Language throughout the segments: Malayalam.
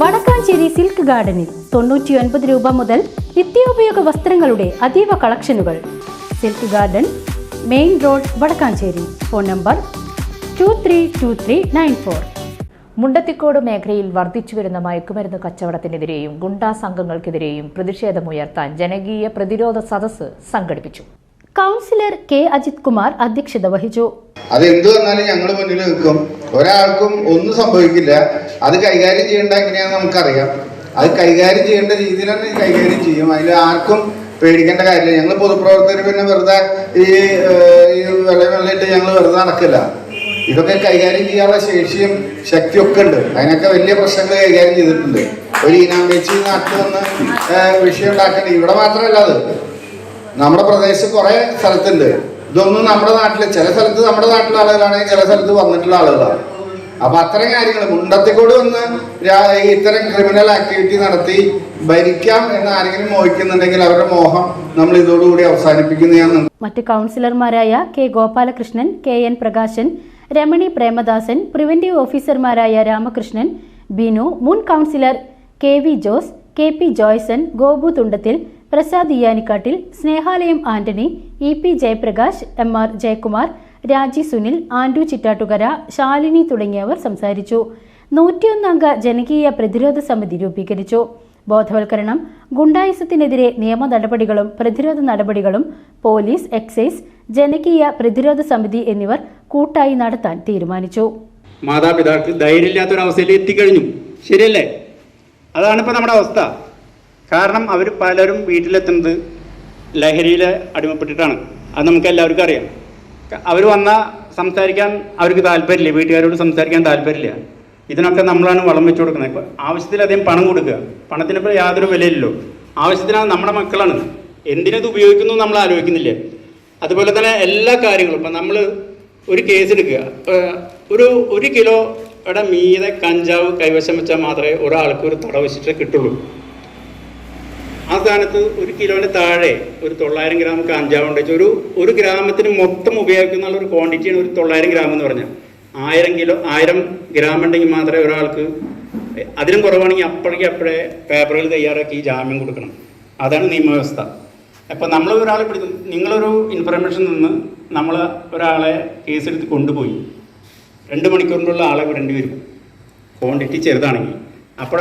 വടക്കാഞ്ചേരി സിൽക്ക് ഗാർഡനിൽ തൊണ്ണൂറ്റിയൊൻപത് രൂപ മുതൽ നിത്യോപയോഗ വസ്ത്രങ്ങളുടെ അതീവ കളക്ഷനുകൾ. Silk garden main road Vadakkanchery. Phone number two three two three nine four. Mundathikode മേഖലയിൽ വർദ്ധിച്ചു വരുന്ന മയക്കുമരുന്ന് കച്ചവടത്തിനെതിരെയും ഗുണ്ടാ സംഘങ്ങൾക്കെതിരെയും പ്രതിഷേധമുയർത്താൻ ജനകീയ പ്രതിരോധ സദസ്സ് സംഘടിപ്പിച്ചു. കൗൺസിലർ കെ അജിത് കുമാർ അധ്യക്ഷത വഹിച്ചു. അത് എന്ത് വന്നാലും ഞങ്ങൾ മുന്നിൽ നിൽക്കും. ഒരാൾക്കും ഒന്നും സംഭവിക്കില്ല. അത് കൈകാര്യം ചെയ്യേണ്ട എങ്ങനെയാണെന്ന് നമുക്കറിയാം. അത് കൈകാര്യം ചെയ്യേണ്ട രീതിയിൽ തന്നെ കൈകാര്യം ചെയ്യും. അതിൽ ആർക്കും പേടിക്കേണ്ട കാര്യമില്ല. ഞങ്ങൾ പൊതുപ്രവർത്തകർ പിന്നെ വെറുതെ ഈ വെള്ളം ഞങ്ങൾ വെറുതെ നടക്കില്ല. ഇതൊക്കെ കൈകാര്യം ചെയ്യാനുള്ള ശേഷിയും ശക്തിയും ഒക്കെ ഉണ്ട്. അതിനൊക്കെ വലിയ പ്രശ്നങ്ങൾ കൈകാര്യം ചെയ്തിട്ടുണ്ട്. ഒരു ഇനാം വെച്ച് നാട്ടിൽ ഏഹ്, വിഷയം ഉണ്ടാക്കേണ്ടത് ഇവിടെ മാത്രമല്ല അത്. നമ്മുടെ പ്രദേശത്ത് കുറെ സ്ഥലത്തുണ്ട്. ഇതൊന്നും നമ്മുടെ നാട്ടിൽ ചില സ്ഥലത്ത് നമ്മുടെ നാട്ടിലെ ആളുകളാണെങ്കിൽ ചില സ്ഥലത്ത് വന്നിട്ടുള്ള ആളുകളാണ്. അപ്പൊ അത്തരം കാര്യങ്ങൾ മുണ്ടത്തിക്കൂടെ വന്ന് ഇത്തരം ക്രിമിനൽ ആക്ടിവിറ്റി നടത്തി ഭരിക്കാം എന്ന് ആരെങ്കിലും മോഹിക്കുന്നുണ്ടെങ്കിൽ അവരുടെ മോഹം നമ്മൾ ഇതോടുകൂടി അവസാനിപ്പിക്കുന്ന. മറ്റു മറ്റ് കൗൺസിലർമാരായ K Gopalakrishnan K N Prakashan Ramani Premadasan preventive ഓഫീസർമാരായ രാമകൃഷ്ണൻ ബിനു മുൻ councillor K V Jose K P Joyson Gopu Thundathil Prasad Iyanikkattil Snehalayam Antony E P Jayaprakash M R Jayakumar Raji Sunil and Chittattukara Shalini തുടങ്ങിയവർ സംസാരിച്ചു. നൂറ്റിയൊന്നംഗ ജനകീയ പ്രതിരോധ സമിതി രൂപീകരിച്ചു. ബോധവൽക്കരണം ഗുണ്ടായുസത്തിനെതിരെ നിയമ നടപടികളും പ്രതിരോധ നടപടികളും പോലീസ് എക്സൈസ് ജനകീയ പ്രതിരോധ സമിതി എന്നിവർ കൂട്ടായി നടത്താൻ തീരുമാനിച്ചു. മാതാപിതാക്കൾ ധൈര്യമില്ലാത്തൊരവസ്ഥയിൽ എത്തിക്കഴിഞ്ഞു ശരിയല്ലേ? അതാണ് ഇപ്പോൾ നമ്മുടെ അവസ്ഥ. കാരണം അവർ പലരും വീട്ടിലെത്തുന്നത് ലഹരിയിൽ അടിമപ്പെട്ടിട്ടാണ്. അത് നമുക്ക് എല്ലാവർക്കും അറിയാം. അവർ വന്നാൽ സംസാരിക്കാൻ അവർക്ക് താല്പര്യമില്ല. വീട്ടുകാരോട് സംസാരിക്കാൻ താല്പര്യമില്ല. ഇതിനൊക്കെ നമ്മളാണ് വളം വെച്ചു കൊടുക്കുന്നത്. ഇപ്പോൾ ആവശ്യത്തിലധികം പണം കൊടുക്കുക. പണത്തിനിപ്പോൾ യാതൊരു വിലയില്ലല്ലോ. ആവശ്യത്തിനാണ് നമ്മുടെ മക്കളാണ്. എന്തിനത് ഉപയോഗിക്കുന്നു നമ്മൾ ആലോചിക്കുന്നില്ല. അതുപോലെ തന്നെ എല്ലാ കാര്യങ്ങളും. ഇപ്പം നമ്മൾ ഒരു കേസ് എടുക്കുക. ഒരു ഒരു കിലോയുടെ മീതെ കഞ്ചാവ് കൈവശം വെച്ചാൽ മാത്രമേ ഒരാൾക്ക് ഒരു തടവ് കിട്ടുള്ളൂ. ആ സ്ഥാനത്ത് ഒരു കിലോന് താഴെ ഒരു തൊള്ളായിരം ഗ്രാം കഞ്ചാവ് ഉണ്ട് ഒരു ഒരു ഗ്രാമത്തിന് മൊത്തം ഉപയോഗിക്കുന്ന ഒരു ക്വാണ്ടിറ്റിയാണ് ഒരു തൊള്ളായിരം ഗ്രാം എന്ന് പറഞ്ഞാൽ ആയിരം കിലോ ആയിരം ഗ്രാം ഉണ്ടെങ്കിൽ മാത്രമേ ഒരാൾക്ക് അതിനും കുറവാണെങ്കിൽ അപ്പോഴേക്ക് അപ്പോഴേ പേപ്പറുകൾ തയ്യാറാക്കി ജാമ്യം കൊടുക്കണം. അതാണ് നിയമവ്യവസ്ഥ. അപ്പോൾ നമ്മൾ ഒരാളെ പിടിക്കും. നിങ്ങളൊരു ഇൻഫർമേഷൻ നിന്ന് നമ്മൾ ഒരാളെ കേസെടുത്ത് കൊണ്ടുപോയി. രണ്ട് മണിക്കൂറിനുള്ള ആളെ വിടേണ്ടി വരും. ക്വാണ്ടിറ്റി ചെറുതാണെങ്കിൽ. അപ്പോൾ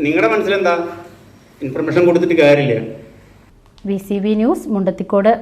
നിങ്ങളുടെ മനസ്സിലെന്താ? ഇൻഫർമേഷൻ കൊടുത്തിട്ട് കാര്യമില്ല. B C B news Mundathikode.